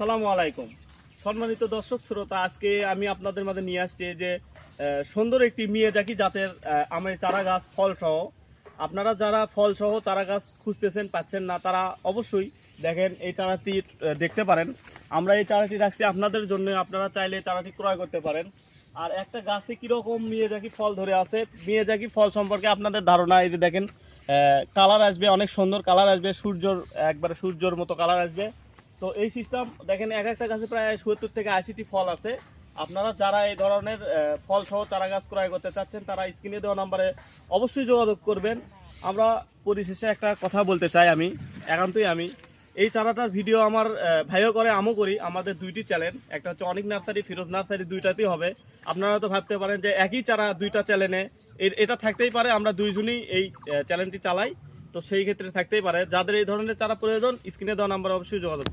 আসসালামু আলাইকুম। সম্মানিত দর্শক, শ্রোতা, আজকে আমি আপনাদের মাঝে নিয়ে আসছি যে সুন্দর একটি মিয়াজাকি জাতের আমের চারা গাছ ফল সহ আপনারা যারা ফল সহ চারা গাছ খুঁজতেছেন, পাচ্ছেন না, তারা অবশ্যই দেখেন এই চারাটি দেখতে পারেন। আমরা এই চারাটি রাখছি আপনাদের জন্য, আপনারা চাইলে চারাটি ক্রয় করতে পারেন। আর একটা গাছে কীরকম মিয়াজাকি ফল ধরে আছে, মিয়াজাকি ফল সম্পর্কে আপনাদের ধারণা, এই যে দেখেন কালার আসবে, অনেক সুন্দর কালার আসবে, সূর্যর, একবারে সূর্যর মতো কালার আসবে। তো এই সিস্টেম দেখেন এক একটা গাছে প্রায় সত্তর থেকে আশিটি ফল আছে। আপনারা যারা এই ধরনের ফল সহ চারা গাছ ক্রয় করতে চাচ্ছেন, তারা স্ক্রিনে দেওয়া নাম্বারে অবশ্যই যোগাযোগ করবেন। আমরা পরিশেষে একটা কথা বলতে চাই আমি, একান্তই আমি। এই চারাটার ভিডিও আমার ভাইও করে, আমও করি। আমাদের দুইটি চ্যানেল একটা হচ্ছে অনেক নার্সারি, ফিরোজ নার্সারি, দুইটাতেই হবে। আপনারা তো ভাবতে পারেন যে একই চারা দুইটা চ্যানেলে এটা থাকতেই পারে, আমরা দুইজনই এই চ্যানেলটি চালাই। তো সেই ক্ষেত্রে থাকতেই পারে। যাদের এই ধরনের চারা প্রয়োজন, স্ক্রিনে দেওয়া নাম্বার অবশ্যই যোগাযোগ।